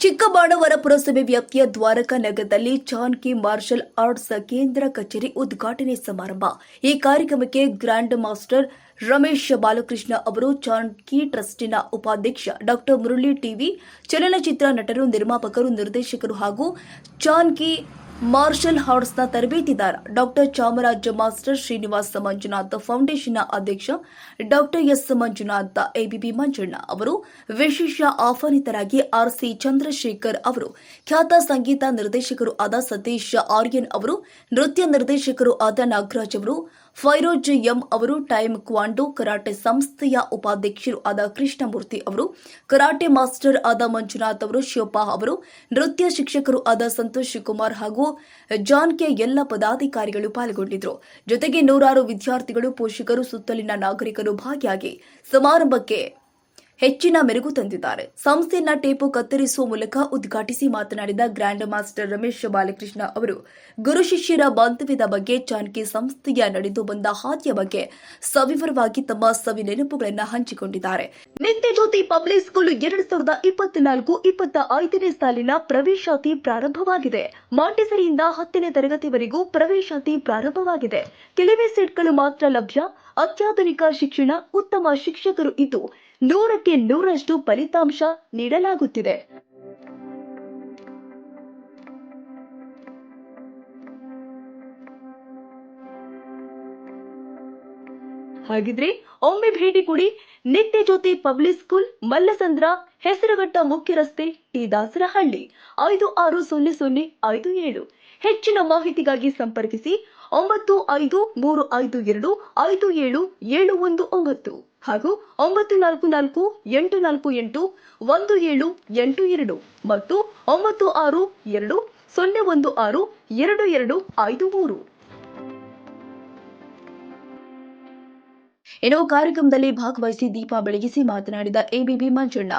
ಚಿಕ್ಕಬಾಣವರ ಪುರಸಭೆ ವ್ಯಾಪ್ತಿಯ ದ್ವಾರಕಾ ನಗರದಲ್ಲಿ ಚಾನ್ಕಿ ಮಾರ್ಷಲ್ ಆರ್ಟ್ಸ್ ಕೇಂದ್ರ ಕಚೇರಿ ಉದ್ಘಾಟನೆ ಸಮಾರಂಭ. ಈ ಕಾರ್ಯಕ್ರಮಕ್ಕೆ ಗ್ರ್ಯಾಂಡ್ ಮಾಸ್ಟರ್ ರಮೇಶ್ ಬಾಲಕೃಷ್ಣ ಅವರು ಚಾನ್ಕಿ ಟ್ರಸ್ಟಿನ ಉಪಾಧ್ಯಕ್ಷ ಡಾಕ್ಟರ್ ಮುರಳಿ ಟಿವಿ, ಚಲನಚಿತ್ರ ನಟರು, ನಿರ್ಮಾಪಕರು, ನಿರ್ದೇಶಕರು ಹಾಗೂ ಚಾನ್ಕಿ ಮಾರ್ಷಲ್ ಆರ್ಟ್ಸ್ನ ತರಬೇತಿದಾರ ಡಾಕ್ಟರ್ ಚಾಮರಾಜ ಮಾಸ್ಟರ್ ಶ್ರೀನಿವಾಸ ಮಂಜುನಾಥ ಫೌಂಡೇಶನ್ನ ಅಧ್ಯಕ್ಷ ಡಾಕ್ಟರ್ ಎಸ್ ಮಂಜುನಾಥ ಎಬಿಬಿ ಮಂಜಣ್ಣ ಅವರು, ವಿಶೇಷ ಆಹ್ವಾನಿತರಾಗಿ ಆರ್ಸಿ ಚಂದ್ರಶೇಖರ್ ಅವರು, ಖ್ಯಾತ ಸಂಗೀತ ನಿರ್ದೇಶಕರು ಆದ ಸತೀಶ್ ಆರ್ಯನ್ ಅವರು, ನೃತ್ಯ ನಿರ್ದೇಶಕರು ಆದ ನಾಗರಾಜ್ ಅವರು, ಫೈರೋಜ್ ಎಂ ಅವರು, ಟೈಮ್ ಕ್ವಾಂಡೋ ಕರಾಟೆ ಸಂಸ್ಥೆಯ ಉಪಾಧ್ಯಕ್ಷರು ಆದ ಕೃಷ್ಣಮೂರ್ತಿ ಅವರು, ಕರಾಟೆ ಮಾಸ್ಟರ್ ಆದ ಮಂಜುನಾಥ್ ಅವರು ಶಿವಪಾ ಅವರು, ನೃತ್ಯ ಶಿಕ್ಷಕರು ಆದ ಸಂತೋಷ್ ಕುಮಾರ್ ಹಾಗೂ ಜಾನ್ ಕೆ ಎಲ್ಲ ಪದಾಧಿಕಾರಿಗಳು ಪಾಲ್ಗೊಂಡಿದ್ರು. ಜೊತೆಗೆ ನೂರಾರು ವಿದ್ಯಾರ್ಥಿಗಳು ಪೋಷಕರು ಸುತ್ತಲಿನ ನಾಗರಿಕರು ಭಾಗಿಯಾಗಿ ಸಮಾರಂಭಕ್ಕೆ ಹೆಚ್ಚಿನ ಮೆರುಗು ತಂದಿದ್ದಾರೆ. ಸಂಸ್ಥೆಯನ್ನ ಟೇಪು ಕತ್ತರಿಸುವ ಮೂಲಕ ಉದ್ಘಾಟಿಸಿ ಮಾತನಾಡಿದ ಗ್ರ್ಯಾಂಡ್ ಮಾಸ್ಟರ್ ರಮೇಶ್ ಬಾಲಕೃಷ್ಣ ಅವರು, ಗುರು ಶಿಷ್ಯರ ಬಾಂಧವ್ಯದ ಬಗ್ಗೆ ಚಾನ್ಕಿ ಸಂಸ್ಥೆಯ ನಡೆದು ಬಂದ ಹಾದಿಯ ಬಗ್ಗೆ ಸವಿವರವಾಗಿ ತಮ್ಮ ಸವಿ ನೆನಪುಗಳನ್ನು ಹಂಚಿಕೊಂಡಿದ್ದಾರೆ. ನಿತ್ಯ ಜ್ಯೋತಿ ಪಬ್ಲಿಕ್ ಸ್ಕೂಲ್ ಎರಡ್ ಸಾವಿರದ ಇಪ್ಪತ್ನಾಲ್ಕು ಇಪ್ಪತ್ತ ಐದನೇ ಸಾಲಿನ ಪ್ರವೇಶಾತಿ ಪ್ರಾರಂಭವಾಗಿದೆ. ಮಾಂಡಿಸರಿಯಿಂದ ಹತ್ತನೇ ತರಗತಿವರೆಗೂ ಪ್ರವೇಶಾತಿ ಪ್ರಾರಂಭವಾಗಿದೆ. ಕೆಲವೇ ಸೀಟ್ಗಳು ಮಾತ್ರ ಲಭ್ಯ. ಅತ್ಯಾಧುನಿಕ ಶಿಕ್ಷಣ ಉತ್ತಮ ಶಿಕ್ಷಕರು ಇದ್ದು ನೂರಕ್ಕೆ ನೂರಷ್ಟು ಫಲಿತಾಂಶ ನೀಡಲಾಗುತ್ತಿದೆ. ಹಾಗಿದ್ರೆ ಒಮ್ಮೆ ಭೇಟಿ ಕೊಡಿ ನಿತ್ಯ ಜ್ಯೋತಿ ಪಬ್ಲಿಕ್ ಸ್ಕೂಲ್ ಮಲ್ಲಸಂದ್ರ ಹೆಸರುಘಟ್ಟ ಮುಖ್ಯ ರಸ್ತೆ ಟಿ ದಾಸರಹಳ್ಳಿ. ಐದು ಆರು ಸೊನ್ನೆ ಸೊನ್ನೆ ಐದು ಏಳು. ಹೆಚ್ಚಿನ ಮಾಹಿತಿಗಾಗಿ ಸಂಪರ್ಕಿಸಿ ಒಂಬತ್ತು ಐದು ಮೂರು ಐದು ಎರಡು ಐದು ಏಳು ಏಳು ಒಂದು ಒಂಬತ್ತು ಹಾಗೂ ಒಂಬತ್ತು ನಾಲ್ಕು ನಾಲ್ಕು ಎಂಟು ನಾಲ್ಕು ಎಂಟು ಒಂದು ಏಳು ಎಂಟು ಎರಡು ಮತ್ತು ಒಂಬತ್ತು ಆರು ಎರಡು ಸೊನ್ನೆ ಒಂದು ಆರು ಎರಡು ಎರಡು ಐದು ಮೂರು. ಇನ್ನು ಕಾರ್ಯಕ್ರಮದಲ್ಲಿ ಭಾಗವಹಿಸಿ ದೀಪ ಬೆಳಗಿಸಿ ಮಾತನಾಡಿದ ಎಬಿಬಿ ಮಂಜಣ್ಣ,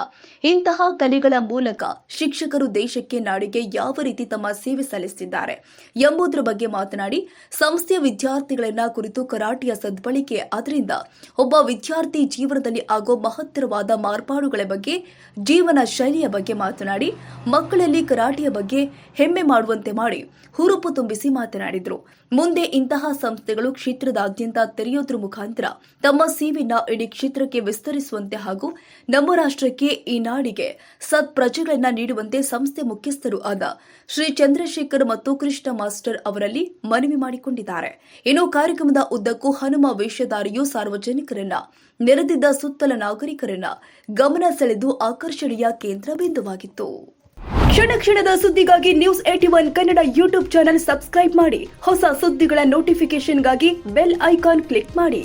ಇಂತಹ ಕಲೆಗಳ ಮೂಲಕ ಶಿಕ್ಷಕರು ದೇಶಕ್ಕೆ ನಾಡಿಗೆ ಯಾವ ರೀತಿ ತಮ್ಮ ಸೇವೆ ಸಲ್ಲಿಸುತ್ತಿದ್ದಾರೆ ಎಂಬುದರ ಬಗ್ಗೆ ಮಾತನಾಡಿ ಸಂಸ್ಥೆಯ ವಿದ್ಯಾರ್ಥಿಗಳನ್ನ ಕುರಿತು ಕರಾಟೆಯ ಸದ್ಬಳಕೆ ಅದರಿಂದ ಒಬ್ಬ ವಿದ್ಯಾರ್ಥಿ ಜೀವನದಲ್ಲಿ ಆಗೋ ಮಹತ್ತರವಾದ ಮಾರ್ಪಾಡುಗಳ ಬಗ್ಗೆ, ಜೀವನ ಶೈಲಿಯ ಬಗ್ಗೆ ಮಾತನಾಡಿ, ಮಕ್ಕಳಲ್ಲಿ ಕರಾಟೆಯ ಬಗ್ಗೆ ಹೆಮ್ಮೆ ಮಾಡುವಂತೆ ಮಾಡಿ ಹುರುಪು ತುಂಬಿಸಿ ಮಾತನಾಡಿದರು. ಮುಂದೆ ಇಂತಹ ಸಂಸ್ಥೆಗಳು ಕ್ಷೇತ್ರದಾದ್ಯಂತ ತೆರೆಯೋದ್ರ ಮುಖಾಂತರ ತಮ್ಮ ಸೇವೆಯನ್ನ ಇಡೀ ಕ್ಷೇತ್ರಕ್ಕೆ ವಿಸ್ತರಿಸುವಂತೆ ಹಾಗೂ ನಮ್ಮ ರಾಷ್ಟ್ರಕ್ಕೆ ಈ ನಾಡಿಗೆ ಸತ್ ಪ್ರಜೆಗಳನ್ನು ನೀಡುವಂತೆ ಸಂಸ್ಥೆ ಮುಖ್ಯಸ್ಥರು ಆದ ಶ್ರೀ ಚಂದ್ರಶೇಖರ್ ಮತ್ತು ಕೃಷ್ಣ ಮಾಸ್ಟರ್ ಅವರಲ್ಲಿ ಮನವಿ ಮಾಡಿಕೊಂಡಿದ್ದಾರೆ. ಇನ್ನು ಕಾರ್ಯಕ್ರಮದ ಉದ್ದಕ್ಕೂ ಹನುಮ ವೇಷಧಾರಿಯು ಸಾರ್ವಜನಿಕರನ್ನ, ನೆರೆದಿದ್ದ ಸುತ್ತಲ ನಾಗರಿಕರನ್ನ ಗಮನ ಸೆಳೆದು ಆಕರ್ಷಣೆಯ ಕೇಂದ್ರ ಬಿಂದುವಾಗಿತ್ತು ಕ್ಷಣ ಕ್ಷಣದ ಸುದ್ದಿಗಾಗಿ news eighty one Kannada YouTube channel subscribe ಮಾಡಿ. ಹೊಸ ಸುದ್ದಿಗಳ ನೋಟಿಫಿಕೇಶನ್ಗಾಗಿ ಬೆಲ್ ಐಕಾನ್ ಕ್ಲಿಕ್ ಮಾಡಿ.